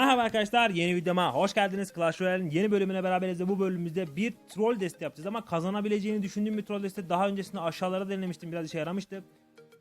Merhaba arkadaşlar yeni videoma hoş geldiniz Clash Royale'in yeni bölümüne beraberiz ve bu bölümümüzde bir troll deste yapacağız ama kazanabileceğini düşündüğüm bir troll deste daha öncesinde aşağılara denemiştim biraz işe yaramıştı.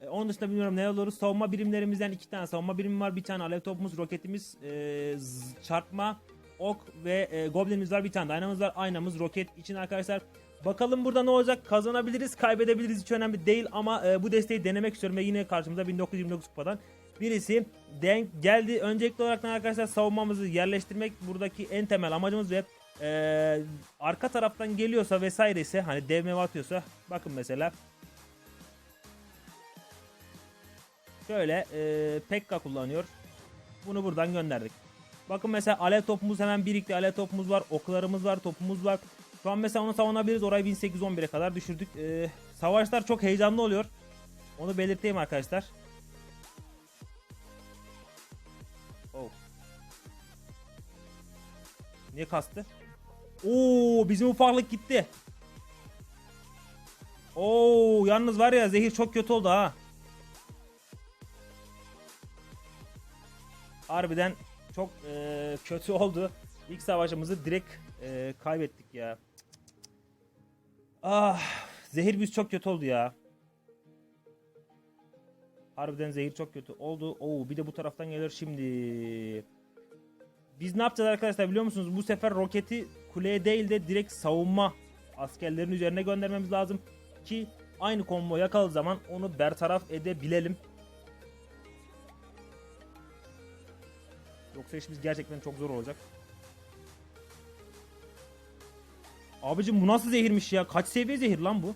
E, onun dışında bilmiyorum ne olur savunma birimlerimizden iki tane savunma birimi var bir tane alev topumuz roketimiz e, çarpma ok ve e, goblinimiz var bir tane aynamız var aynamız roket için arkadaşlar. Bakalım burada ne olacak kazanabiliriz kaybedebiliriz hiç önemli değil ama e, bu desteği denemek istiyorum ve yine karşımıza 1929 kupadan birisi denk geldi. Öncelikli olarak arkadaşlar savunmamızı yerleştirmek buradaki en temel amacımız ve e, arka taraftan geliyorsa vesaire ise hani dev meve atıyorsa bakın mesela şöyle e, Pekka kullanıyor. Bunu buradan gönderdik. Bakın mesela alev topumuz hemen birikti. Alev topumuz var, oklarımız var, topumuz var. Şu an mesela onu savunabiliriz. Orayı 1811'e kadar düşürdük. E, savaşlar çok heyecanlı oluyor. Onu belirteyim arkadaşlar. Niye kastı? Oo bizim ufaklık gitti. Oo yalnız var ya zehir çok kötü oldu ha. Harbiden çok eee, kötü oldu. İlk savaşımızı direkt eee, kaybettik ya. Ah zehir biz çok kötü oldu ya. Harbiden zehir çok kötü oldu. Oo bir de bu taraftan gelir şimdi. Biz ne yapacağız arkadaşlar biliyor musunuz? Bu sefer roketi kuleye değil de direkt savunma askerlerin üzerine göndermemiz lazım. Ki aynı combo yakaladığı zaman onu bertaraf edebilelim. Yoksa işimiz gerçekten çok zor olacak. Abicim bu nasıl zehirmiş ya? Kaç seviye zehir lan bu?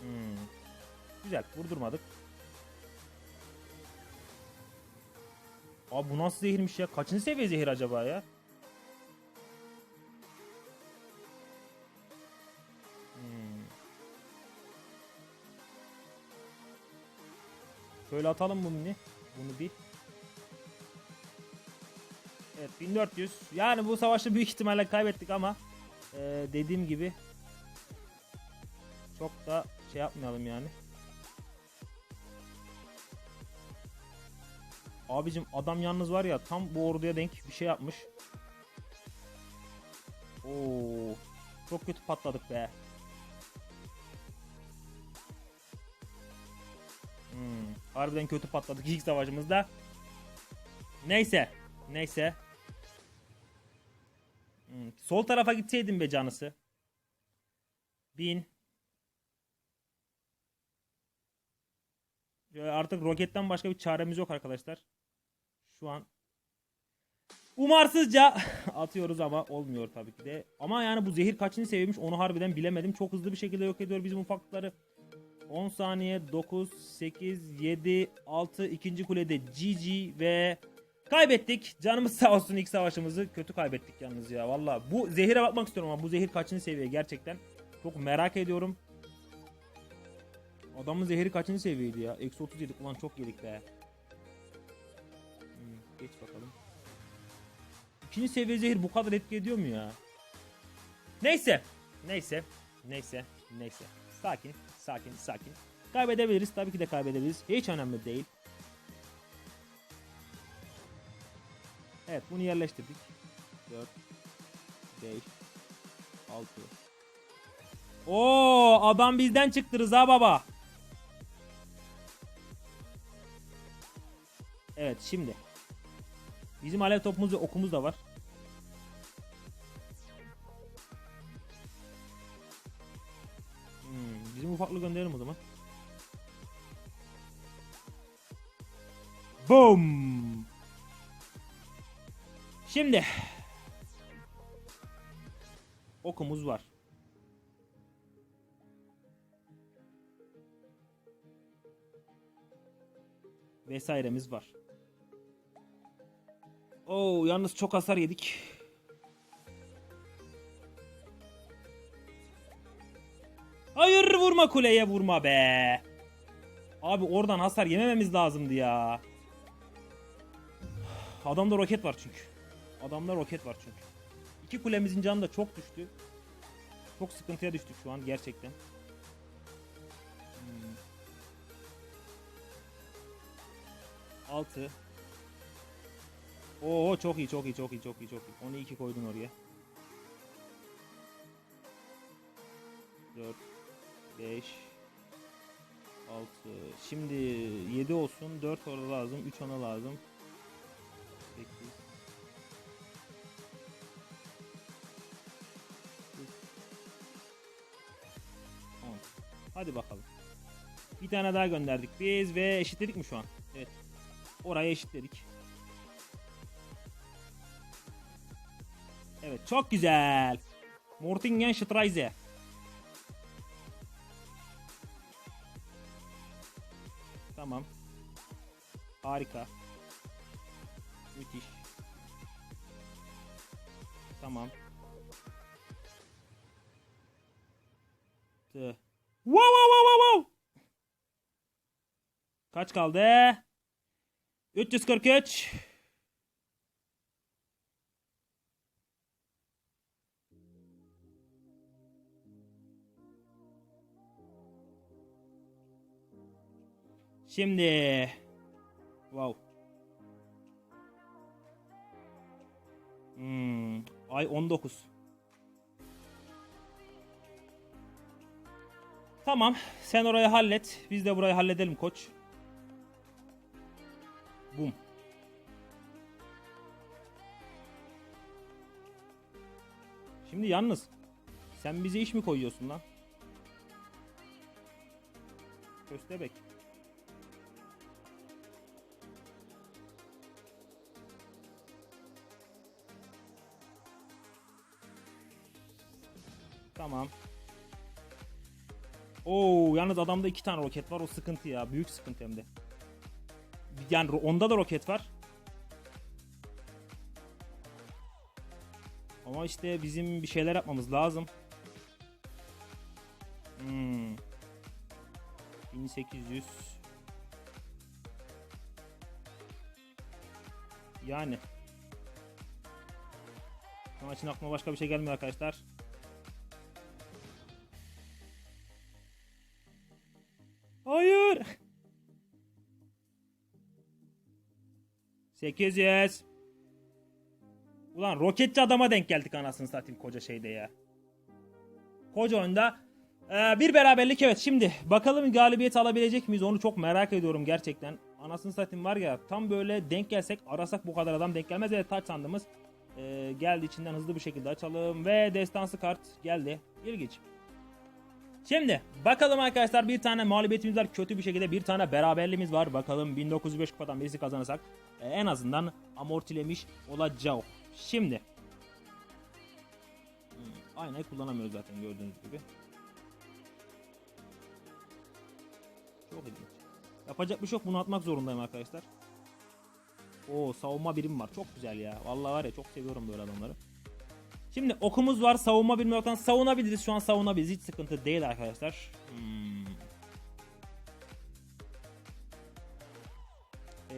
Hmm. Güzel vurdurmadık. Abi bu nasıl zehirmiş ya? Kaçıncı seviye zehir acaba ya? Hmm. Şöyle atalım bunu bir. Bunu bir. Evet 1400. Yani bu savaşı büyük ihtimalle kaybettik ama eee, dediğim gibi çok da şey yapmayalım yani. Abicim adam yalnız var ya tam bu orduya denk bir şey yapmış. Oo, çok kötü patladık be. Hmm, harbiden kötü patladık ilk savaşımızda. Neyse, neyse. Hmm, sol tarafa gitseydim be canısı. Bin. Ya Artık roketten başka bir çaremiz yok arkadaşlar. Şu an umarsızca atıyoruz ama olmuyor tabii ki de. Ama yani bu zehir kaçıncı seviyemiş onu harbiden bilemedim. Çok hızlı bir şekilde yok ediyor bizim ufaklıkları. 10 saniye 9 8 7 6 ikinci kulede GG ve kaybettik. Canımız sağ olsun ilk savaşımızı kötü kaybettik yalnız ya. Valla bu zehire bakmak istiyorum ama bu zehir kaçıncı seviye gerçekten. Çok merak ediyorum. Adamın zehri kaçıncı seviyeydi ya? Eksi 30 yedik ulan çok yedik be. Geç bakalım. İkinci seviye zehir bu kadar etki ediyor mu ya? Neyse. Neyse. Neyse. Neyse. Sakin. Sakin. Sakin. Kaybedebiliriz. Tabii ki de kaybedebiliriz. Hiç önemli değil. Evet bunu yerleştirdik. 4 5 6 Oo adam bizden çıktı Rıza baba. Evet şimdi. Bizim alev topumuz ve okumuz da var. Hmm, bizim ufaklığı gönderelim o zaman. Boom. Şimdi. Okumuz var. vesairemiz var. Oo yalnız çok hasar yedik. Hayır vurma kuleye vurma be. Abi oradan hasar yemememiz lazımdı ya. Adamda roket var çünkü. Adamda roket var çünkü. İki kulemizin canı da çok düştü. Çok sıkıntıya düştük şu an gerçekten. Hmm. 6 Oo çok iyi çok iyi çok iyi çok iyi çok iyi. Onu 2 koydun oraya. 4 5 6 Şimdi 7 olsun. 4 orada lazım. 3 ona lazım. 8 10 Hadi bakalım. Bir tane daha gönderdik biz ve eşitledik mi şu an? Evet. Oraya eşitledik. Evet çok güzel. Mortingen Streise. Tamam. Harika. Müthiş. Tamam. Tı. Wow wow wow wow. Kaç kaldı? 343. Şimdi wow. Hmm, ay 19. Tamam, sen orayı hallet. Biz de burayı halledelim koç. Bum. Şimdi yalnız sen bize iş mi koyuyorsun lan? Köstebek. Tamam. Oo yalnız adamda iki tane roket var o sıkıntı ya. Büyük sıkıntı hem de. Yani onda da roket var. Ama işte bizim bir şeyler yapmamız lazım. Hmm. 1800 Yani Şu an için aklıma başka bir şey gelmiyor arkadaşlar. 800. Ulan roketçi adama denk geldik anasını satayım koca şeyde ya. Koca oyunda. Ee, bir beraberlik evet şimdi bakalım galibiyet alabilecek miyiz onu çok merak ediyorum gerçekten. Anasını satayım var ya tam böyle denk gelsek arasak bu kadar adam denk gelmez. Evet taç sandığımız ee, geldi içinden hızlı bir şekilde açalım ve destansı kart geldi. İlginç. Şimdi bakalım arkadaşlar bir tane mağlubiyetimiz var kötü bir şekilde bir tane beraberliğimiz var. Bakalım 1905 kupadan birisi kazanırsak en azından amortilemiş olacağız. Şimdi Hmm, aynayı kullanamıyoruz zaten gördüğünüz gibi. Çok ilginç. Yapacak bir şey yok bunu atmak zorundayım arkadaşlar. Oo savunma birim var çok güzel ya. Vallahi var ya çok seviyorum böyle adamları. Şimdi okumuz var savunma birimi yoktan savunabiliriz şu an savunabiliriz hiç sıkıntı değil arkadaşlar. Hmm.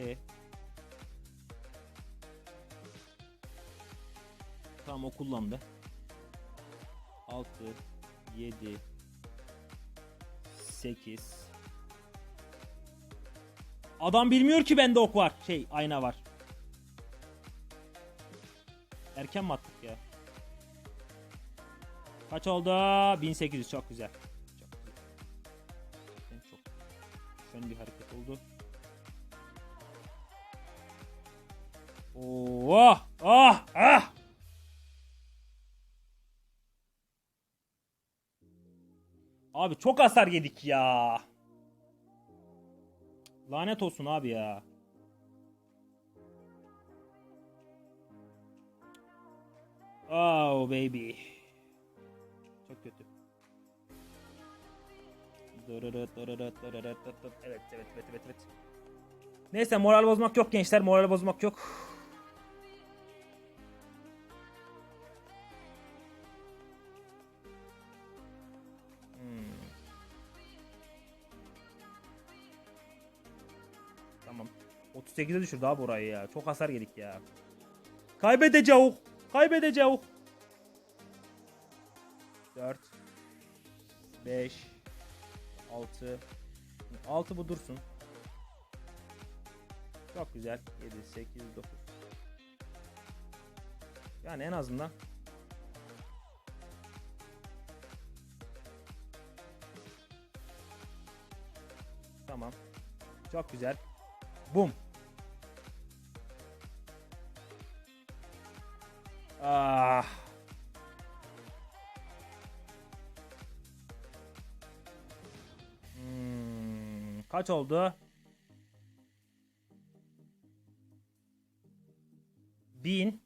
E. Tamam o kullandı. 6 7 8 Adam bilmiyor ki bende ok var. Şey ayna var. Erken mi attık ya? Kaç oldu? 1800 çok güzel. Çok güzel. Çok. Şöyle bir hareket oldu. Oo, ah, ah. Abi çok hasar yedik ya. Lanet olsun abi ya. Oh baby. Çok kötü. Evet evet evet evet. Neyse moral bozmak yok gençler moral bozmak yok. Tamam. 38'e düşürdü abi orayı ya. Çok hasar yedik ya. Kaybedeceğiz. Kaybedeceğiz. 4 5 6 6 bu dursun. Çok güzel. 7, 8, 9. Yani en azından Tamam. Çok güzel. Bum. Ah. Hmm, kaç oldu? Bin.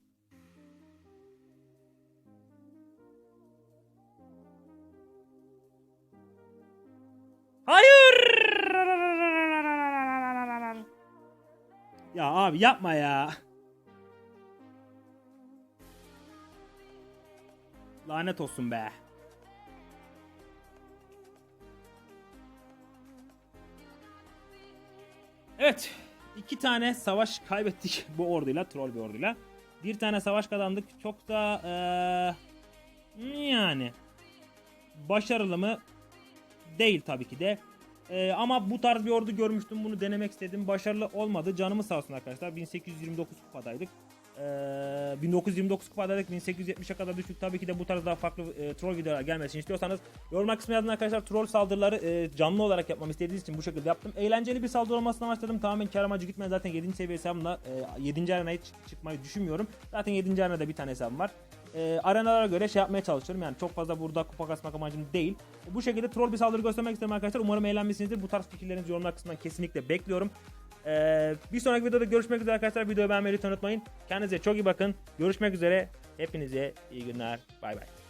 Abi yapma ya. Lanet olsun be. Evet. iki tane savaş kaybettik bu orduyla. Troll bir orduyla. Bir tane savaş kazandık. Çok da eee, yani başarılı mı? Değil tabii ki de. Ee, ama bu tarz bir ordu görmüştüm. Bunu denemek istedim. Başarılı olmadı. Canımız sağ olsun arkadaşlar. 1829 kupadaydık. Ee, 1929 kupadaydık. 1870'e kadar düştük. Tabii ki de bu tarz daha farklı e, troll videolar gelmesini istiyorsanız yorumlar kısmına yazın arkadaşlar. Troll saldırıları e, canlı olarak yapmamı istediğiniz için bu şekilde yaptım. Eğlenceli bir saldırı olmasını amaçladım. Tamamen kar amacı gitmeden zaten 7. seviye hesabımla e, 7. arenaya çık- çıkmayı düşünmüyorum. Zaten 7. arenada bir tane hesabım var e, arenalara göre şey yapmaya çalışıyorum. Yani çok fazla burada kupa kasmak amacım değil. Bu şekilde troll bir saldırı göstermek istedim arkadaşlar. Umarım eğlenmişsinizdir. Bu tarz fikirlerinizi yorumlar kısmından kesinlikle bekliyorum. E, bir sonraki videoda görüşmek üzere arkadaşlar. Videoyu beğenmeyi lütfen unutmayın. Kendinize çok iyi bakın. Görüşmek üzere. Hepinize iyi günler. Bay bay.